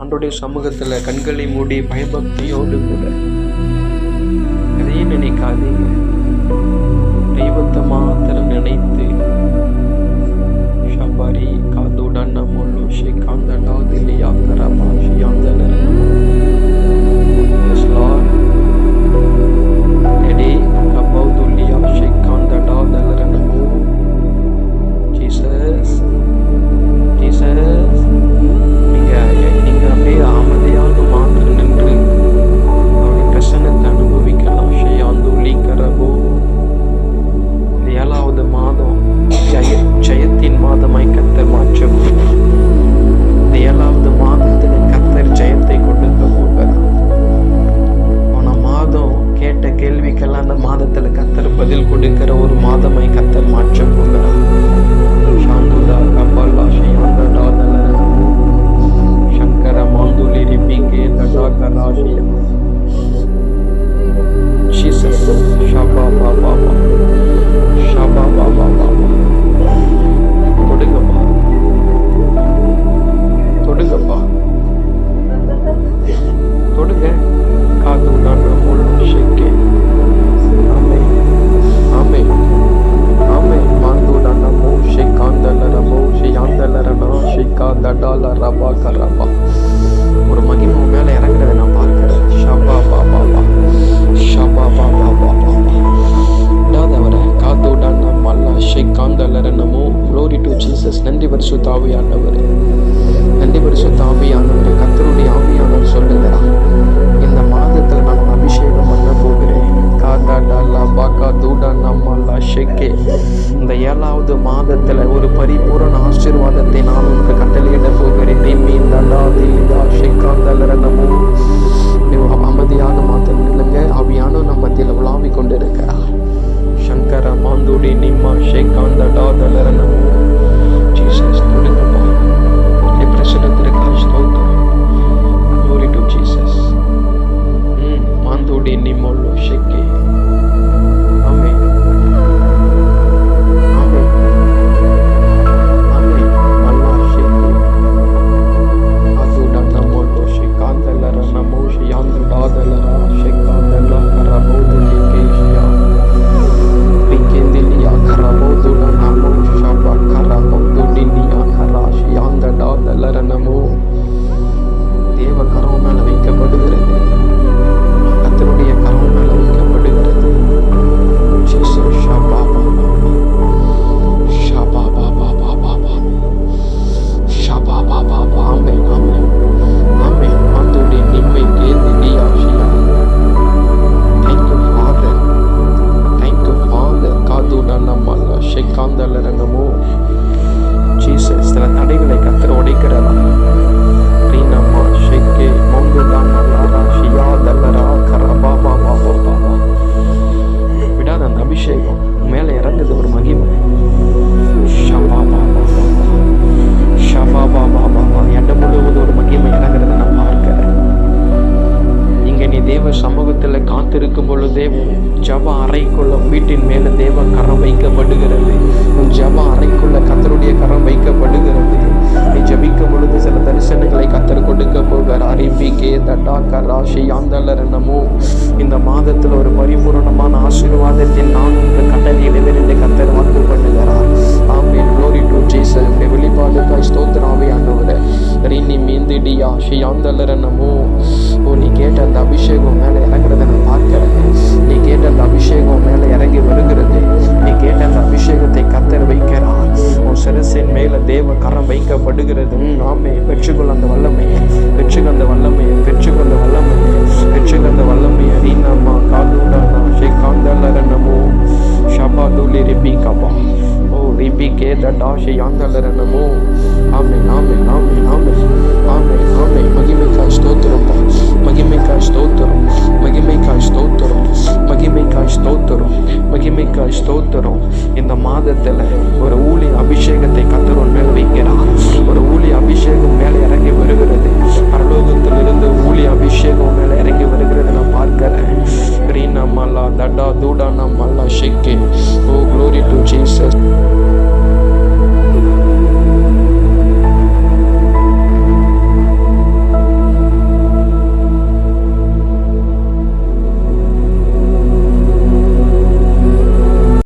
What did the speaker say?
அன்றைய சமூகத்தில் கண்களை மூடி பயபக்தியோடு கூட. எதையும் நினைக்காதீங்க. தெய்வத்தை மாத்திரம் நினைத்து தொடுங்க காது உண்டான முழு ஷெக்கே ஆமே ஆமே ஆமே மாந்து உண்டான மோ ஷெக்காந்தல ரபோ ஷியாந்தல ரனா ஷிகா தடால ரபா கரபா. ஒரு மகிமை மேல இறங்குறத நான் பார்க்கிறேன். ஷபா பாபா பா ஷபா பாபா பாபா இடாதவர காது உண்டான மல்லா ஷெக்காந்தல ரனமோ க்ளோரி டு ஜீசஸ் நன்றி பரிசுத்த ஆவியானவரே. பரிபூரண ஆசீர்வாதத்தை நான் உனக்கு கட்டளையிட போகிறேன் நிம்மி தடா தீதா ஷெக்காந்தலர நமோ நீ அமைதியாக மாத்திரம் நில்லுங்க ஆவியான நம்ம மத்தியில் தேவ சமூகத்தில் காத்திருக்கும் பொழுதே ஜப அறைக்குள்ள வீட்டின் மேலே தேவ கரம் வைக்கப்படுகிறது. உன் ஜப அறைக்குள்ள கத்தருடைய கரம் வைக்கப்படுகிறது. நீ ஜபிக்கும் பொழுது சில தரிசனங்களை கத்தர் கொடுக்க போகிறார். கே தட்டா கராஷி ஆந்தலரணமோ இந்த மாதத்தில் ஒரு பரிபூரணமான ஆசீர்வாதத்தின் நான் உங்க கட்டளையிடுவேன் என்று கத்தர் வாக்கு பண்ணுகிறார். ஆமீன். க்ளோரி டு ஜீசஸ் வெளிப்பாடுக்காய் ஸ்தோத்திராவே ஆண்டவரே ரினி மீந்திடியா. ஷியாந்தலரணமோ ஓ நீ கேட்ட அந்த அபிஷேகம் மேலே இறங்குறத நான் பார்க்கிறேன் நீ கேட்ட அந்த அபிஷேகம் மேலே இறங்கி வருகிறது நீ கேட்ட அந்த அபிஷேகத்தை கத்தர் வைக்கிறார். உன் சிரசின் மேலே தேவ கரம் வைக்கப்படுகிறது. நாமே பெற்றுக்கொள் அந்த வல்லமையை. பெற்றுக்கொள் அந்த வல்லமையை. பெற்றுக்கொள் அந்த வல்லமையை. பெற்றுக்கொள் அந்த வல்லமையை. ரீனாமா காதுடானா ஷபா ஷபாதுலி ரிபி கபா ஓ ரிபி கே தடா ஆமே ஆமே ஆமே ஆமே ஆமே ஆமே Dada Dudana Malashike. Oh, glory to Jesus.